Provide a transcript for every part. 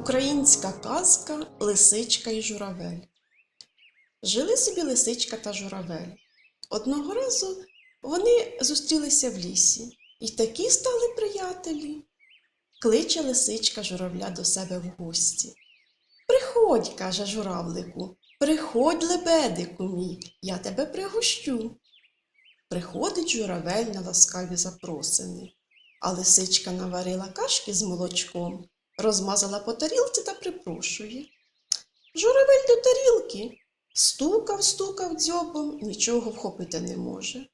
Українська казка Лисичка і журавель. Жили собі лисичка та журавель. Одного разу вони зустрілися в лісі і такі стали приятелі. Кличе лисичка журавля до себе в гості. Приходь, каже журавлику, приходь, лебедику мій, я тебе пригощу. Приходить журавель на ласкаві запросини, а лисичка наварила кашки з молочком, розмазала по тарілці та припрошує. Журавель до тарілки стукав, стукав дзьобом, нічого вхопити не може.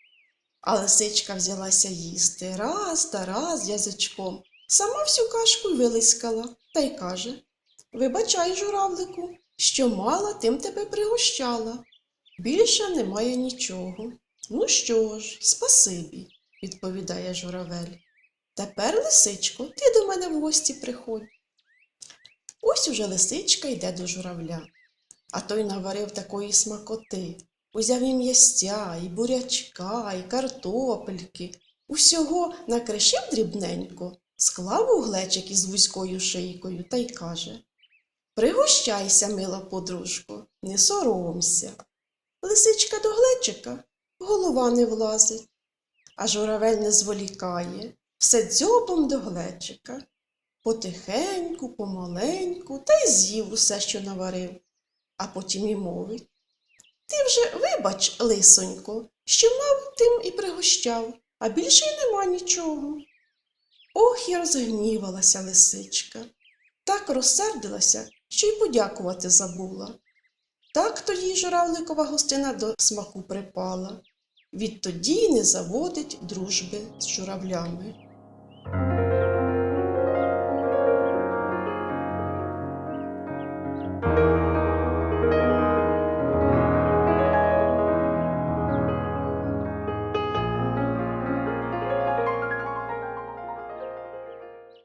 А лисичка взялася їсти раз та раз язичком, сама всю кашку й вилискала та й каже Вибачай, журавлику, що мала, тим тебе пригощала. Більше немає нічого. Ну що ж, спасибі, відповідає журавель. Тепер, лисичко, ти до мене в гості приходь. Ось уже лисичка йде до журавля, а той наварив такої смакоти. Узяв і м'ястя, і бурячка, і картопельки. Усього накришив дрібненько, склав у глечик із вузькою шийкою та й каже Пригощайся, мила подружко, не соромся. Лисичка до глечика голова не влазить, а журавель не зволікає, все дзьобом до глечика. Потихеньку, помаленьку, та й з'їв усе, що наварив, а потім і мовить. Ти вже вибач, лисонько, що мав тим і пригощав, а більше й нема нічого. Ох, і розгнівалася лисичка, так розсердилася, що й подякувати забула. Так то їй журавликова гостина до смаку припала. Відтоді не заводить дружби з журавлями. Música